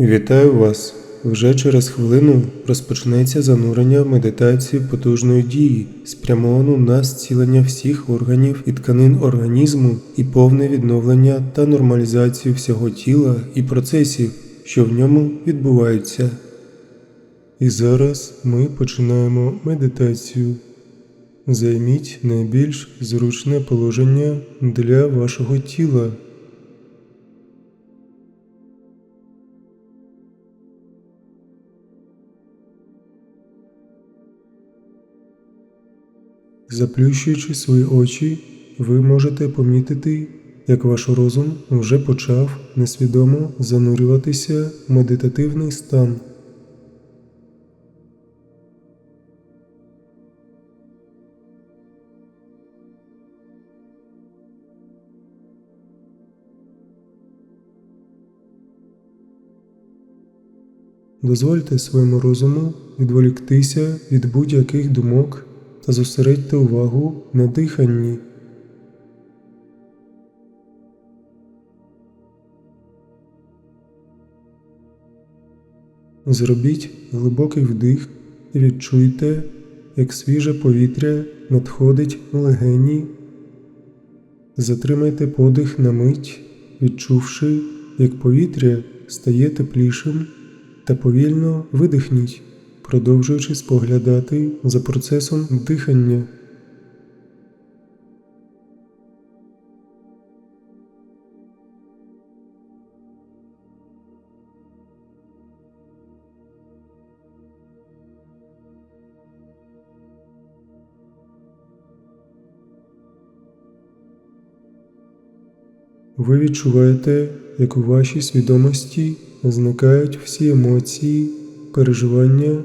Вітаю вас! Вже через хвилину розпочнеться занурення в медитацію потужної дії, спрямовану на зцілення всіх органів і тканин організму і повне відновлення та нормалізацію всього тіла і процесів, що в ньому відбуваються. І зараз ми починаємо медитацію. Займіть найбільш зручне положення для вашого тіла. Заплющуючи свої очі, ви можете помітити, як ваш розум вже почав несвідомо занурюватися в медитативний стан. Дозвольте своєму розуму відволіктися від будь-яких думок та зосередьте увагу на диханні. Зробіть глибокий вдих і відчуйте, як свіже повітря надходить у легені. Затримайте подих на мить, відчувши, як повітря стає теплішим, та повільно видихніть, продовжуючи споглядати за процесом дихання. Ви відчуваєте, як у вашій свідомості зникають всі емоції, переживання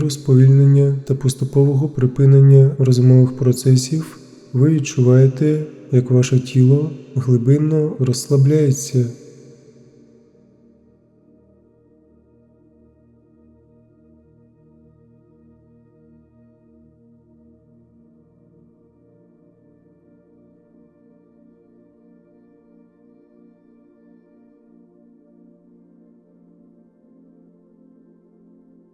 Міру сповільнення та поступового припинення розумових процесів ви відчуваєте, як ваше тіло глибинно розслабляється.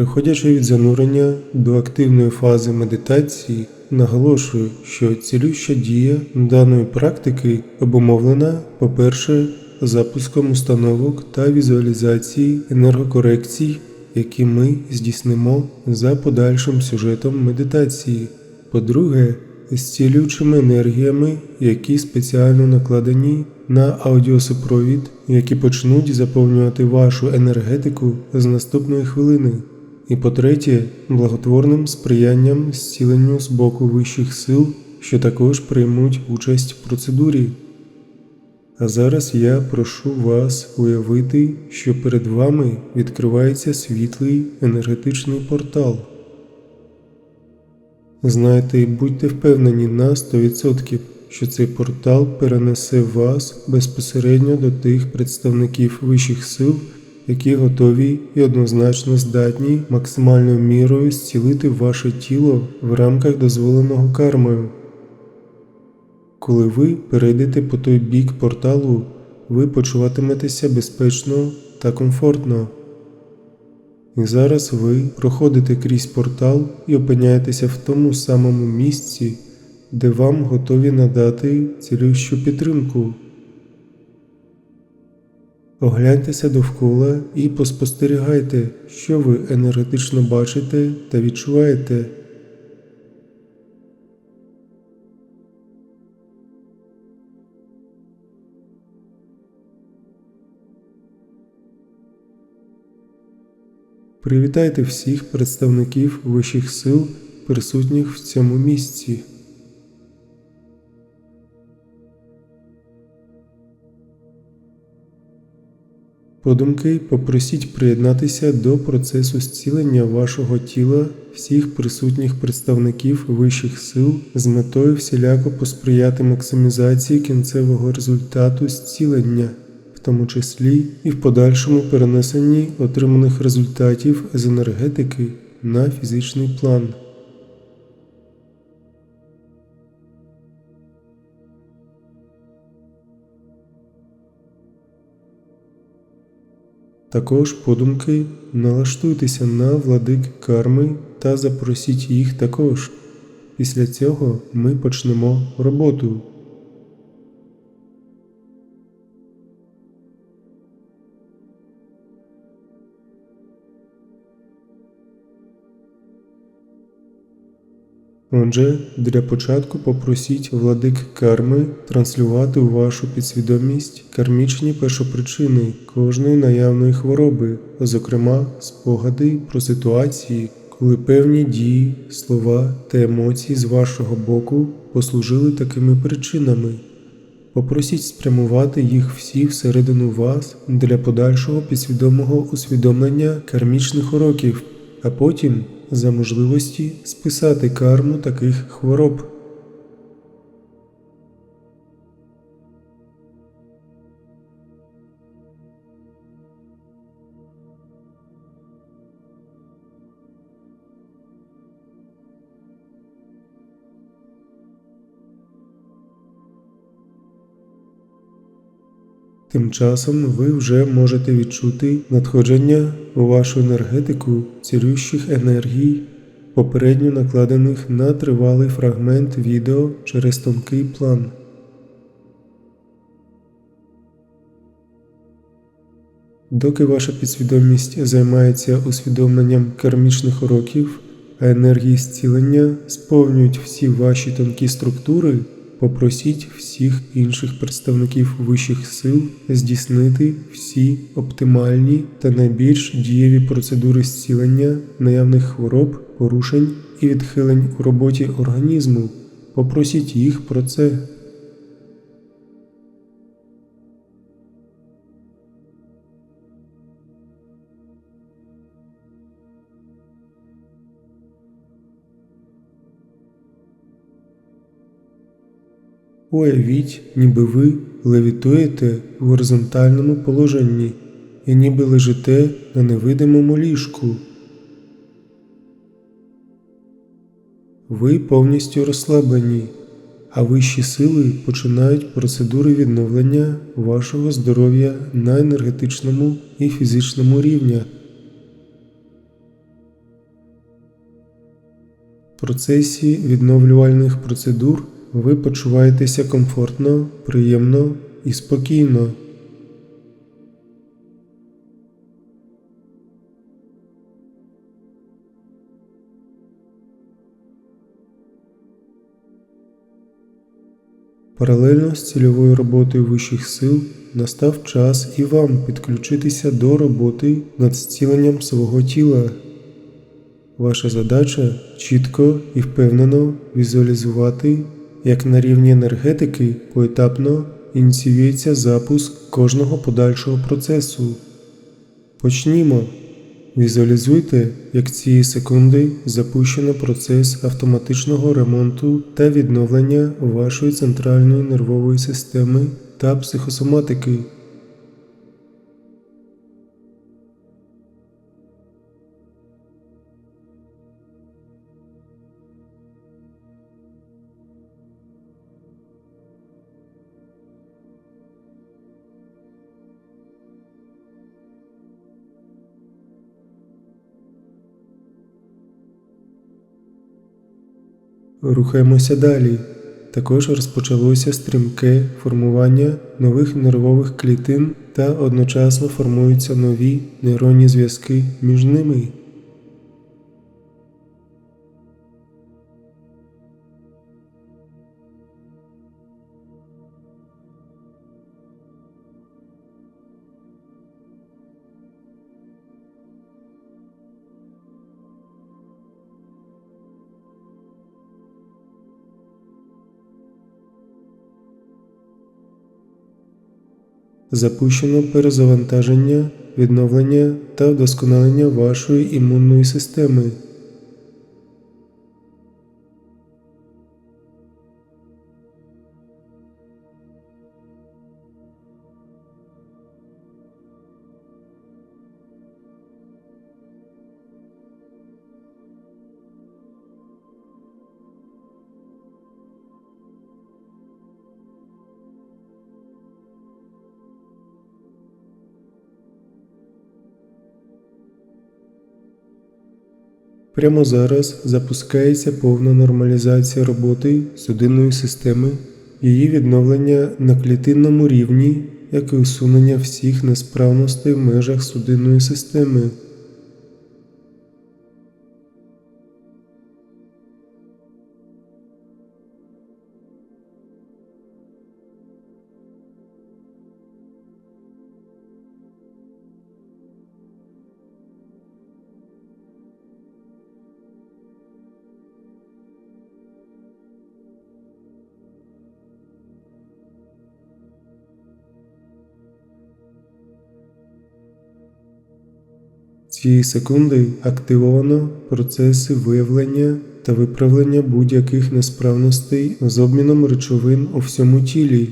Переходячи від занурення до активної фази медитації, наголошую, що цілюща дія даної практики обумовлена, по-перше, запуском установок та візуалізації енергокорекцій, які ми здійснимо за подальшим сюжетом медитації. По-друге, зцілюючими енергіями, які спеціально накладені на аудіосупровід, які почнуть заповнювати вашу енергетику з наступної хвилини. І по-третє, благотворним сприянням зціленню з боку вищих сил, що також приймуть участь в процедурі. А зараз я прошу вас уявити, що перед вами відкривається світлий енергетичний портал. Знайте будьте впевнені на 100%, що цей портал перенесе вас безпосередньо до тих представників вищих сил які готові і однозначно здатні максимальною мірою зцілити ваше тіло в рамках дозволеного кармою. Коли ви перейдете по той бік порталу, ви почуватиметеся безпечно та комфортно. І зараз ви проходите крізь портал і опиняєтеся в тому самому місці, де вам готові надати цілющу підтримку. Огляньтеся довкола і поспостерігайте, що ви енергетично бачите та відчуваєте. Привітайте всіх представників вищих сил, присутніх в цьому місці. Подумки попросіть приєднатися до процесу зцілення вашого тіла всіх присутніх представників вищих сил з метою всіляко посприяти максимізації кінцевого результату зцілення, в тому числі і в подальшому перенесенні отриманих результатів з енергетики на фізичний план. Також подумки налаштуйтеся на владик карми та запросіть їх також. Після цього ми почнемо роботу. Отже, для початку попросіть владик карми транслювати у вашу підсвідомість кармічні першопричини кожної наявної хвороби, зокрема спогади про ситуації, коли певні дії, слова та емоції з вашого боку послужили такими причинами. Попросіть спрямувати їх всі всередину вас для подальшого підсвідомого усвідомлення кармічних уроків, а потім, за можливості, списати карму таких хвороб. Тим часом ви вже можете відчути надходження у вашу енергетику цілющих енергій, попередньо накладених на тривалий фрагмент відео через тонкий план. Доки ваша підсвідомість займається усвідомленням кармічних уроків, а енергії зцілення сповнюють всі ваші тонкі структури, попросіть всіх інших представників вищих сил здійснити всі оптимальні та найбільш дієві процедури зцілення наявних хвороб, порушень і відхилень у роботі організму. Попросіть їх про це. Уявіть, ніби ви левітуєте в горизонтальному положенні і ніби лежите на невидимому ліжку. Ви повністю розслаблені, а вищі сили починають процедури відновлення вашого здоров'я на енергетичному і фізичному рівнях. В процесі відновлювальних процедур ви почуваєтеся комфортно, приємно і спокійно. Паралельно з цільовою роботою вищих сил настав час і вам підключитися до роботи над зціленням свого тіла. Ваша задача чітко і впевнено візуалізувати як на рівні енергетики поетапно ініціюється запуск кожного подальшого процесу. Почнімо. Візуалізуйте, як цієї секунди запущено процес автоматичного ремонту та відновлення вашої центральної нервової системи та психосоматики. Рухаємося далі. Також розпочалося стрімке формування нових нервових клітин та одночасно формуються нові нейронні зв'язки між ними. Запущено перезавантаження, відновлення та вдосконалення вашої імунної системи. Прямо зараз запускається повна нормалізація роботи судинної системи, її відновлення на клітинному рівні, як і усунення всіх несправностей в межах судинної системи. Цієї секунди активовано процеси виявлення та виправлення будь-яких несправностей з обміном речовин у всьому тілі.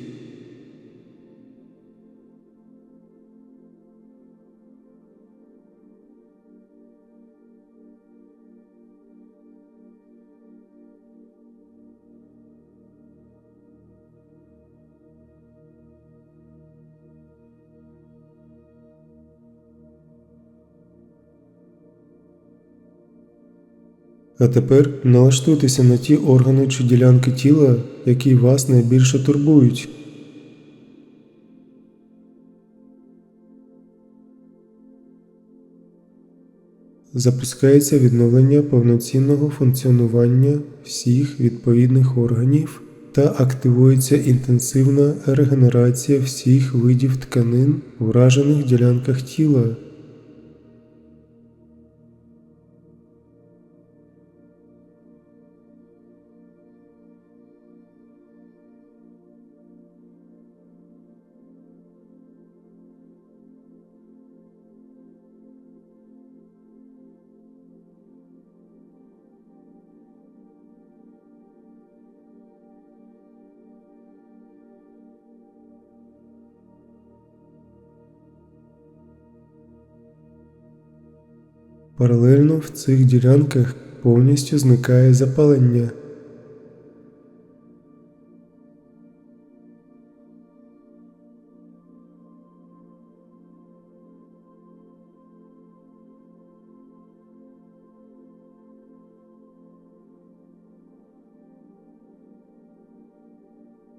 А тепер налаштуйтеся на ті органи чи ділянки тіла, які вас найбільше турбують. Запускається відновлення повноцінного функціонування всіх відповідних органів та активується інтенсивна регенерація всіх видів тканин вражених ділянках тіла. Паралельно в цих ділянках повністю зникає запалення.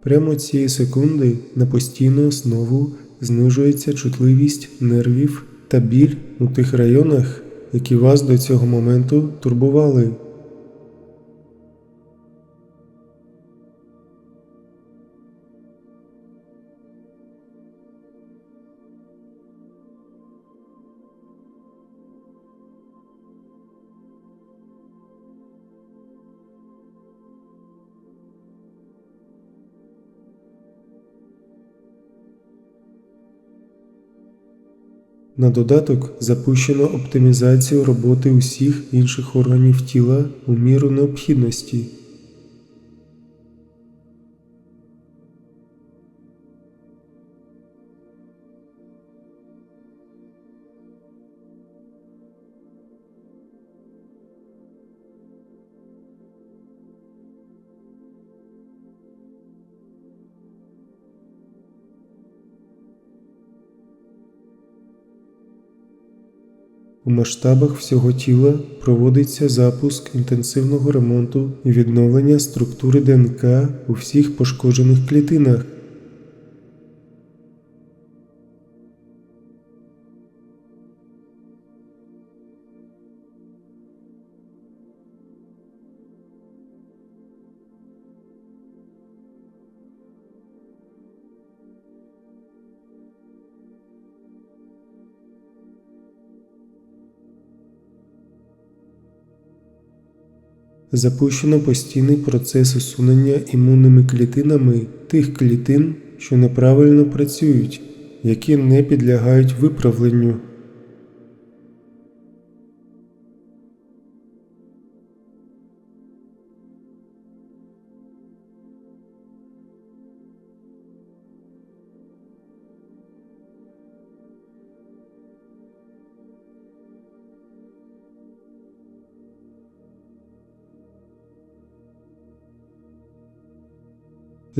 Прямо цієї секунди на постійну основу знижується чутливість нервів та біль у тих районах, які вас до цього моменту турбували. На додаток запущено оптимізацію роботи усіх інших органів тіла у міру необхідності. У масштабах всього тіла проводиться запуск інтенсивного ремонту і відновлення структури ДНК у всіх пошкоджених клітинах. Запущено постійний процес усунення імунними клітинами тих клітин, що неправильно працюють, які не підлягають виправленню.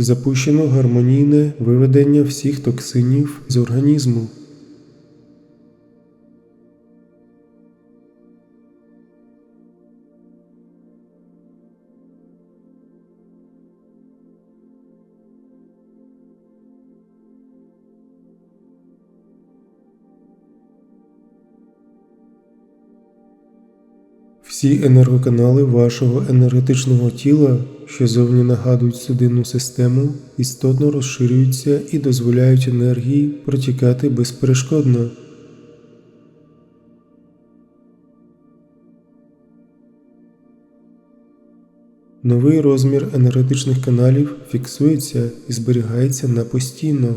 Запущено гармонійне виведення всіх токсинів з організму. Всі енергоканали вашого енергетичного тіла, що зовні нагадують судинну систему, істотно розширюються і дозволяють енергії протікати безперешкодно. Новий розмір енергетичних каналів фіксується і зберігається на постійно.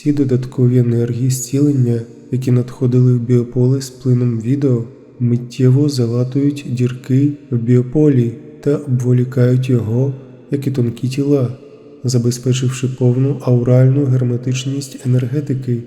Всі додаткові енергії зцілення, які надходили в біополе з плином відео, миттєво залатують дірки в біополі та обволікають його, як і тонкі тіла, забезпечивши повну ауральну герметичність енергетики.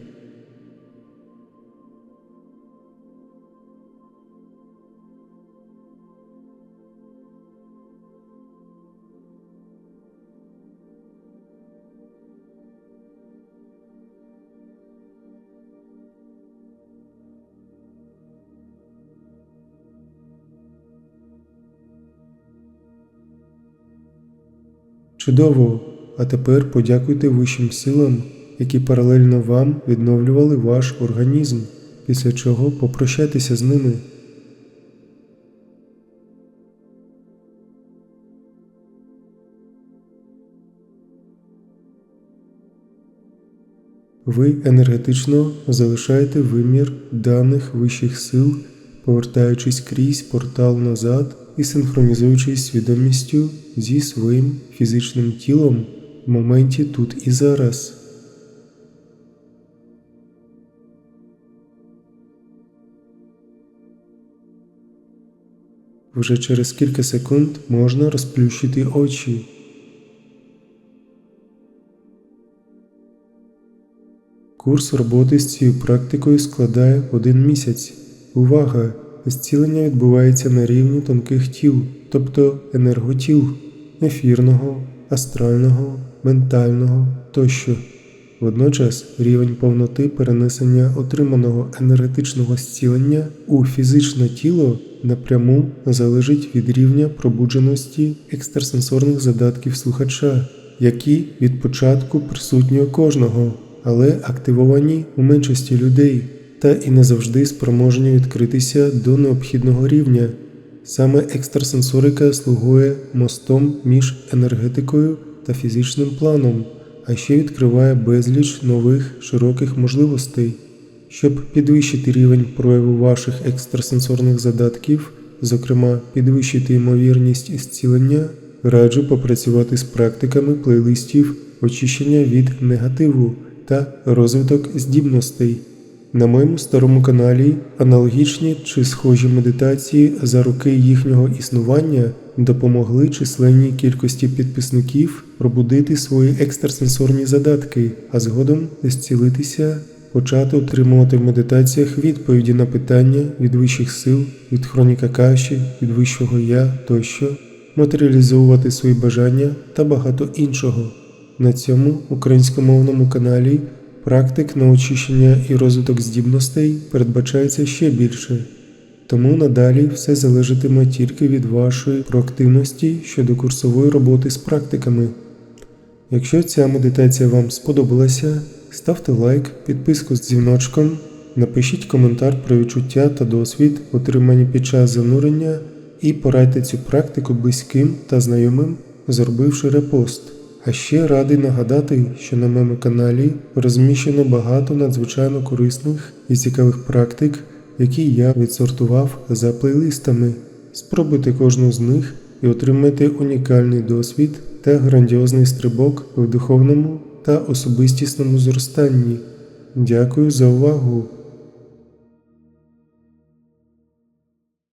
Чудово! А тепер подякуйте вищим силам, які паралельно вам відновлювали ваш організм, після чого попрощайтеся з ними. Ви енергетично залишаєте вимір даних вищих сил, повертаючись крізь портал назад і синхронізуючись свідомістю зі своїм фізичним тілом в моменті тут і зараз. Вже через кілька секунд можна розплющити очі. Курс роботи з цією практикою складає один місяць. Увага! Зцілення відбувається на рівні тонких тіл, тобто енерготіл, ефірного, астрального, ментального тощо. Водночас рівень повноти перенесення отриманого енергетичного зцілення у фізичне тіло напряму залежить від рівня пробудженості екстрасенсорних задатків слухача, які від початку присутні у кожного, але активовані у меншості людей та і не завжди спроможні відкритися до необхідного рівня. Саме екстрасенсорика слугує мостом між енергетикою та фізичним планом, а ще відкриває безліч нових широких можливостей. Щоб підвищити рівень прояву ваших екстрасенсорних задатків, зокрема підвищити ймовірність зцілення, раджу попрацювати з практиками плейлистів очищення від негативу та розвиток здібностей. На моєму старому каналі аналогічні чи схожі медитації за роки їхнього існування допомогли численній кількості підписників пробудити свої екстрасенсорні задатки, а згодом зцілитися, почати отримувати в медитаціях відповіді на питання від вищих сил, від хроніка каші, від вищого я тощо, матеріалізовувати свої бажання та багато іншого. На цьому українськомовному каналі. Практик на очищення і розвиток здібностей передбачається ще більше, тому надалі все залежатиме тільки від вашої проактивності щодо курсової роботи з практиками. Якщо ця медитація вам сподобалася, ставте лайк, підписку з дзвіночком, напишіть коментар про відчуття та досвід, отримані під час занурення, і порадьте цю практику близьким та знайомим, зробивши репост. А ще радий нагадати, що на моєму каналі розміщено багато надзвичайно корисних і цікавих практик, які я відсортував за плейлистами. Спробуйте кожну з них і отримайте унікальний досвід та грандіозний стрибок в духовному та особистісному зростанні. Дякую за увагу!